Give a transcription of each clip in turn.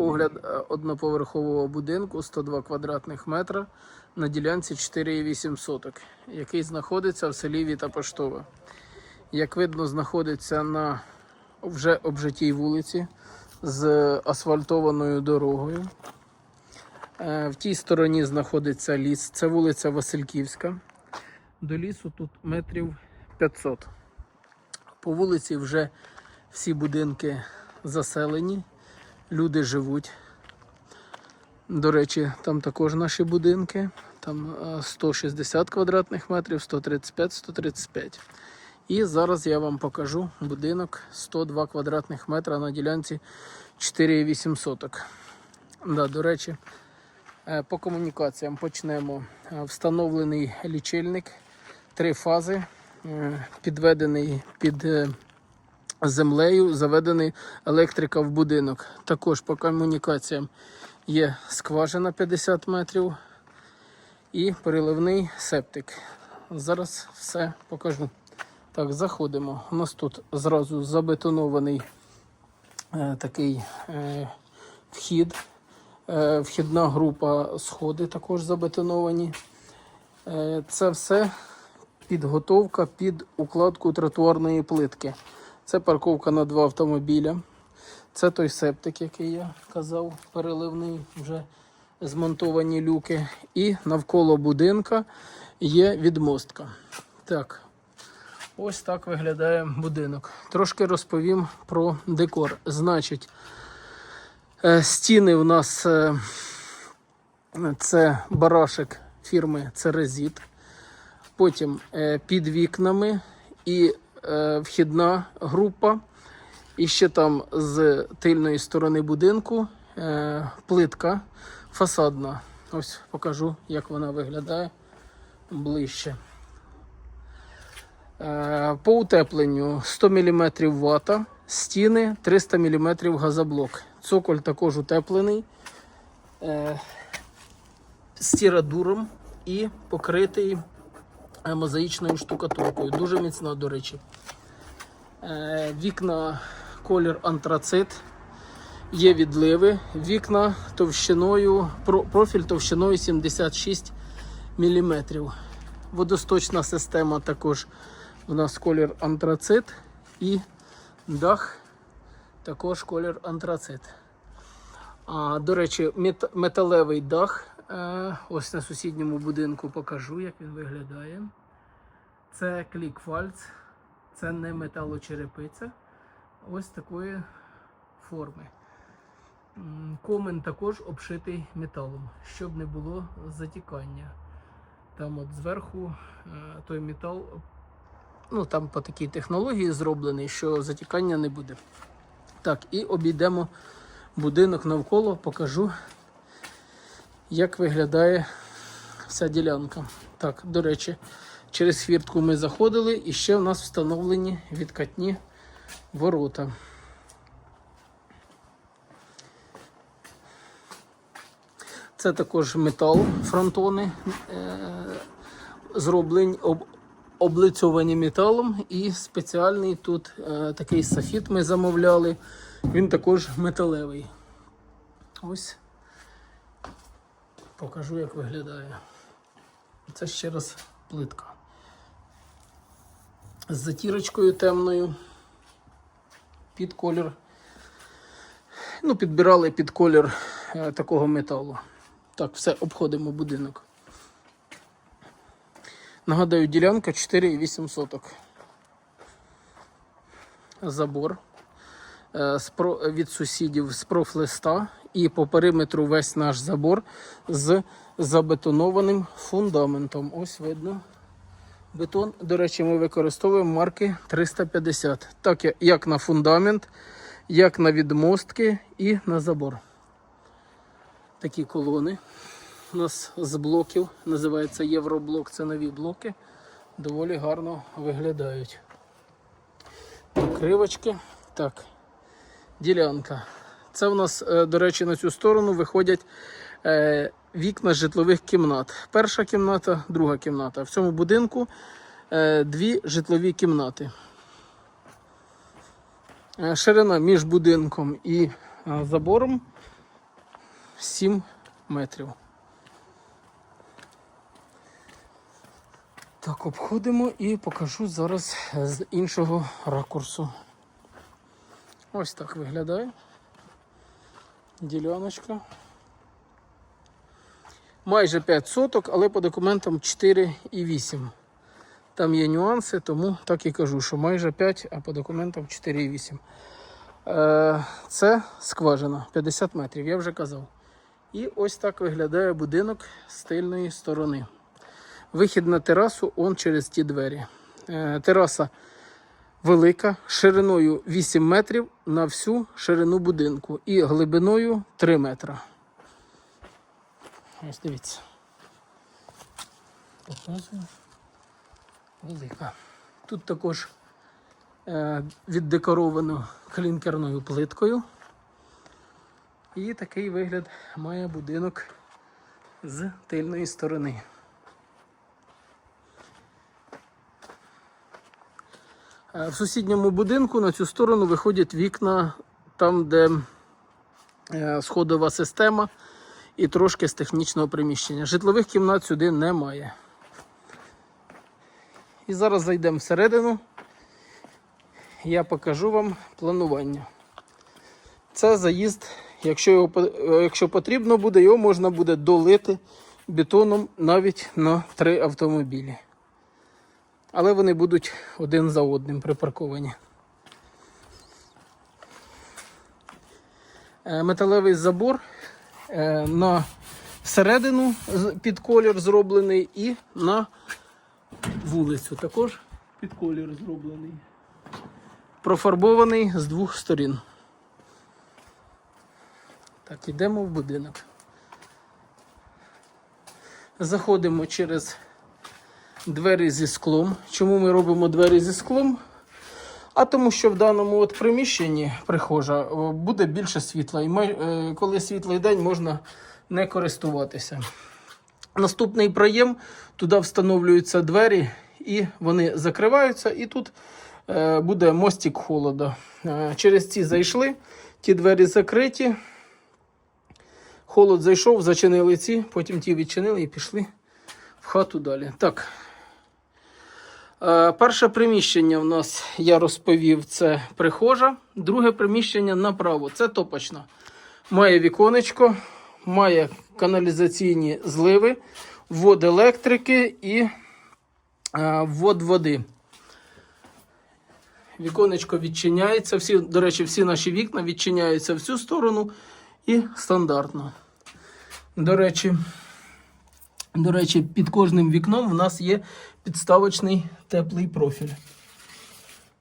огляд е, одноповерхового будинку 102 квадратних метра на ділянці 4,8 соток, який знаходиться в селі Віта Поштова. Як видно, знаходиться на вже обжитій вулиці з асфальтованою дорогою. Е, В тій стороні знаходиться ліс. Це вулиця Васильківська. До лісу тут метрів 500. По вулиці вже всі будинки заселені, люди живуть. До речі, там також наші будинки. Там е, 160 квадратних метрів, 135-135. І зараз я вам покажу будинок 102 квадратних метра на ділянці 4,8 соток. Да, до речі, е, по комунікаціям почнемо. Е, Встановлений лічильник, три фази, е, підведений під е, землею, заведений електрика в будинок. Також по комунікаціям є скважина 50 метрів і переливний септик. Зараз все покажу. Так, заходимо. У нас тут зразу забетонований е, такий е, вхід. Е, вхідна група сходи також забетоновані. Е, це все підготовка під укладку тротуарної плитки. Це парковка на два автомобіля. Це той септик, який я казав, переливний, вже змонтовані люки. І навколо будинка є відмостка. Так, ось так виглядає будинок. Трошки розповім про декор. Значить, е, стіни у нас е, це барашек фірми Церезіт. Потім е, під вікнами і вхідна група. І ще там з тильної сторони будинку е, плитка фасадна. Ось покажу, як вона виглядає ближче. Е, по утепленню 100 мм вата, стіни 300 мм газоблок. Цоколь також утеплений. Е, стірадуром і покритий е, мозаїчною штукатуркою. Дуже міцна, до речі. Е, Вікна колір антрацит. Є відливи. Вікна товщиною, профіль товщиною 76 мм. Водосточна система також у нас колір антрацит і дах також колір антрацит. А, до речі, металевий дах. Ось на сусідньому будинку покажу, як він виглядає. Це клікфальц, це не металочерепиця. Ось такої форми. Комен також обшитий металом, щоб не було затікання. Там от зверху е, той метал, ну там по такій технології зроблений, що затікання не буде. Так, і обійдемо будинок навколо, покажу, як виглядає вся ділянка. Так, до речі, через хвіртку ми заходили і ще в нас встановлені відкатні ворота. Це також метал, фронтони, е, зроблені, облицьовані металом і спеціальний тут е, такий софіт ми замовляли. Він також металевий. Ось покажу, як виглядає. Це ще раз плитка. З затірочкою темною під колір. Ну, підбирали під колір е, такого металу. Так, все, обходимо будинок. Нагадаю, ділянка 4,8 соток. Забор від сусідів з профлиста і по периметру весь наш забор з забетонованим фундаментом. Ось видно. Бетон, до речі, ми використовуємо марки 350. Так як на фундамент, як на відмостки і на забор. Такі колони у нас з блоків, називається Євроблок, це нові блоки. Доволі гарно виглядають. Покривочки. Так, ділянка. Це у нас, е, до речі, на цю сторону виходять е, вікна житлових кімнат. Перша кімната, друга кімната. В цьому будинку е, дві житлові кімнати. Ширина між будинком і забором 7 метрів. Так, обходимо і покажу зараз з іншого ракурсу. Ось так виглядає. Діляночка. Майже 5 соток, але по документам 4,8. Там є нюанси, тому так і кажу, що майже 5, а по документам 4,8. Е, Це скважина 50 метрів, я вже казав. І ось так виглядає будинок з тильної сторони. Вихід на терасу он через ті двері. Е, Тераса велика, шириною 8 метрів на всю ширину будинку і глибиною 3 метри. Ось дивіться. Показую. Велика. Тут також е, віддекоровано клінкерною плиткою. І такий вигляд має будинок з тильної сторони. В сусідньому будинку на цю сторону виходять вікна там, де е, сходова система і трошки з технічного приміщення. Житлових кімнат сюди немає. І зараз зайдемо всередину. Я покажу вам планування. Це заїзд, якщо, його, е, якщо потрібно буде, його можна буде долити бетоном навіть на три автомобілі. Але вони будуть один за одним припарковані. Е, Металевий забор е, на середину під колір зроблений і на вулицю також під колір зроблений. Профарбований з двох сторін. Так, ідемо в будинок. Заходимо через двері зі склом. Чому ми робимо двері зі склом? А тому, що в даному от приміщенні прихожа буде більше світла, і май- е, коли світлий день можна не користуватися. Наступний проєм, туди встановлюються двері, і вони закриваються, і тут е, буде мостик холода. Е, через ці зайшли, ті двері закриті. Холод зайшов, зачинили ці, потім ті відчинили і пішли в хату далі. Так. Е, перше приміщення в нас, я розповів, це прихожа. Друге приміщення направо, це топочна. Має віконечко, має каналізаційні зливи, ввод електрики і е, ввод води. Віконечко відчиняється. Всі, до речі, всі наші вікна відчиняються в цю сторону і стандартно. До речі, до речі, під кожним вікном в нас є підставочний теплий профіль.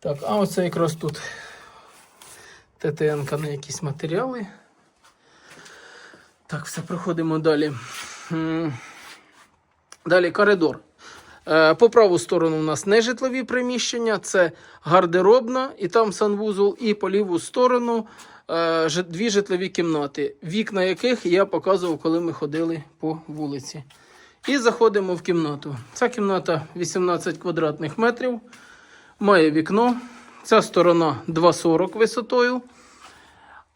Так, а оце якраз тут ТТН на якісь матеріали. Так, все, проходимо далі. Далі коридор. Е, По праву сторону у нас нежитлові приміщення, це гардеробна і там санвузол, і по ліву сторону е, дві житлові кімнати, вікна яких я показував, коли ми ходили по вулиці. І заходимо в кімнату. Ця кімната 18 квадратних метрів, має вікно. Ця сторона 2,40 висотою.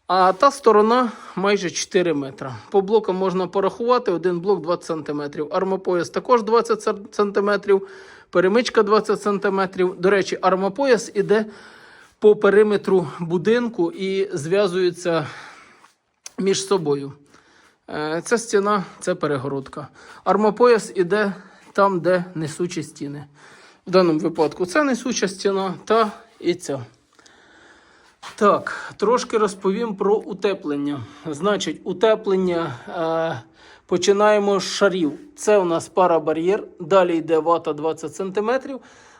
А та сторона майже 4 метра. По блокам можна порахувати, один блок 20 см. Армопояс також 20 см, перемичка 20 см. До речі, армопояс іде по периметру будинку і зв'язується між собою. Е, Ця стіна це перегородка. Армопояс іде там, де несучі стіни. В даному випадку це несуча стіна та і ця. Так, трошки розповім про утеплення. Значить, утеплення е, починаємо з шарів. Це у нас парабар'єр, далі йде вата 20 см,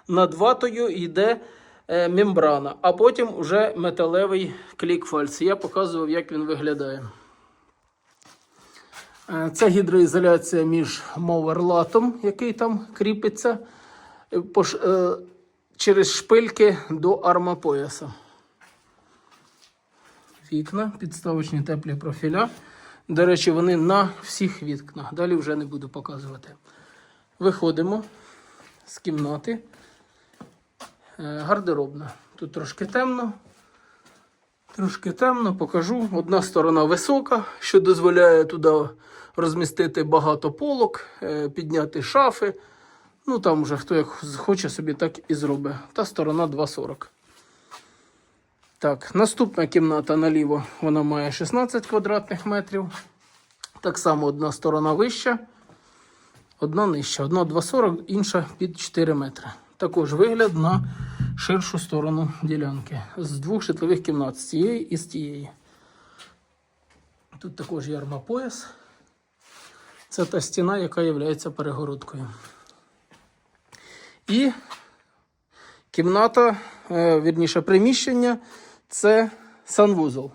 над ватою йде е, мембрана, а потім вже металевий клікфальц. Я показував, як він виглядає. Це гідроізоляція між моверлатом, який там кріпиться е, е, через шпильки до армопояса вікна, підставочні теплі профіля. До речі, вони на всіх вікнах. Далі вже не буду показувати. Виходимо з кімнати. Е, Гардеробна. Тут трошки темно. Трошки темно, покажу. Одна сторона висока, що дозволяє туди розмістити багато полок, е, підняти шафи. Ну там вже хто як хоче собі, так і зробить. Та сторона 2,40. Так, наступна кімната наліво, вона має 16 квадратних метрів. Так само одна сторона вища, одна нижча. Одна 2,40, інша під 4 метри. Також вигляд на ширшу сторону ділянки. З двох житлових кімнат, з цієї і з тієї. Тут також є армапояс. Це та стіна, яка є перегородкою. І кімната, е, вірніше приміщення це санвузол.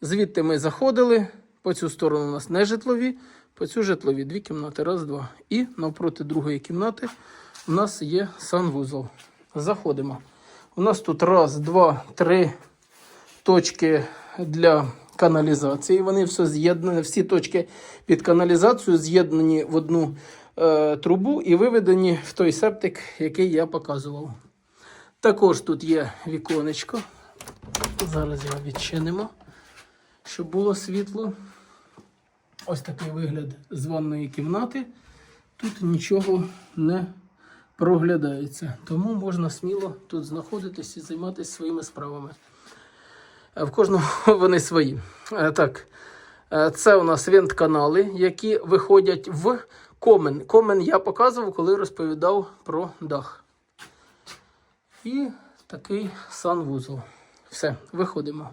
Звідти ми заходили. По цю сторону у нас не житлові, по цю житлові дві кімнати, раз, два. І навпроти другої кімнати у нас є санвузол. Заходимо. У нас тут раз, два, три точки для каналізації. Вони все з'єднані, всі точки під каналізацію з'єднані в одну е, трубу і виведені в той септик, який я показував. Також тут є віконечко. Зараз його відчинимо, щоб було світло. Ось такий вигляд з ванної кімнати. Тут нічого не проглядається. Тому можна сміло тут знаходитись і займатися своїми справами. Е, В кожного вони свої. Е, Так, е, це у нас вент-канали, які виходять в комен. Комен я показував, коли розповідав про дах. І такий санвузол. Все, виходимо.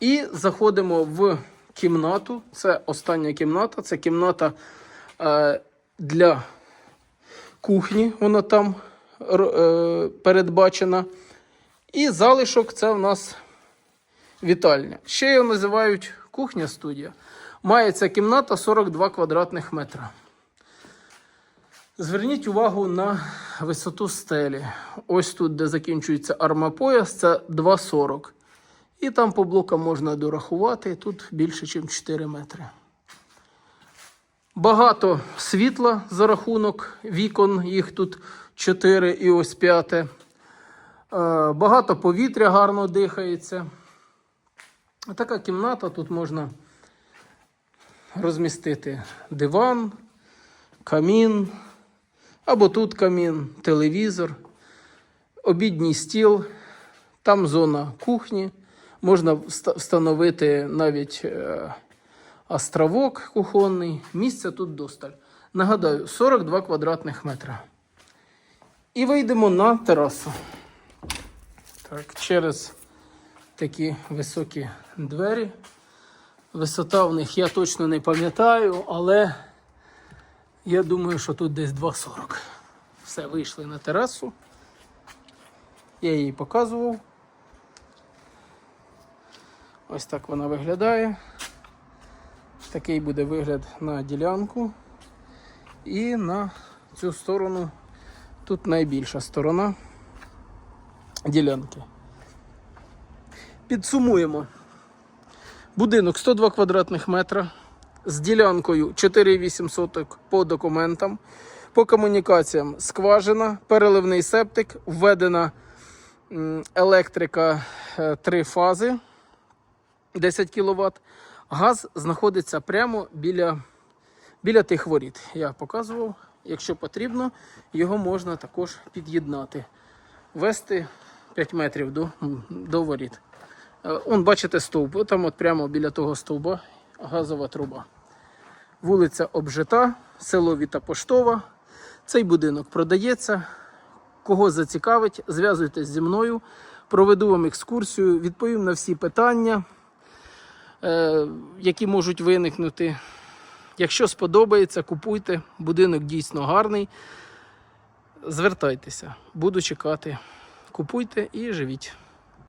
І заходимо в кімнату. Це остання кімната. Це кімната для кухні. Вона там е, передбачена. І залишок це в нас вітальня. Ще його називають кухня-студія. Має ця кімната 42 квадратних метра. Зверніть увагу на висоту стелі. Ось тут, де закінчується армапояс, це 2,40. І там по блокам можна дорахувати. Тут більше, ніж 4 метри. Багато світла за рахунок вікон, їх тут 4 і ось 5. Е, Багато повітря гарно дихається. Така кімната, тут можна розмістити диван, камін, або тут камін, телевізор, обідній стіл, там зона кухні. Можна встановити навіть е, островок кухонний. Місця тут досталь. Нагадаю, 42 квадратних метра. І вийдемо на терасу. Так, через такі високі двері. Висота в них я точно не пам'ятаю, але я думаю, що тут десь 2,40. Все, вийшли на терасу. Я її показував. Ось так вона виглядає. Такий буде вигляд на ділянку. І на цю сторону тут найбільша сторона ділянки. Підсумуємо. Будинок 102 квадратних метра з ділянкою 4,8 соток по документам. По комунікаціям скважина, переливний септик, введена електрика 3 фази 10 кВт. Газ знаходиться прямо біля, біля тих воріт. Я показував. Якщо потрібно, його можна також під'єднати. Вести 5 метрів до, до воріт. Е, Он, бачите, стовп. Там от прямо біля того стовба газова труба. Вулиця Обжита, село Віта Поштова. Цей будинок продається. Кого зацікавить, зв'язуйтесь зі мною, проведу вам екскурсію, відповім на всі питання, які можуть виникнути. Якщо сподобається, купуйте. Будинок дійсно гарний. Звертайтеся, буду чекати. Купуйте і живіть.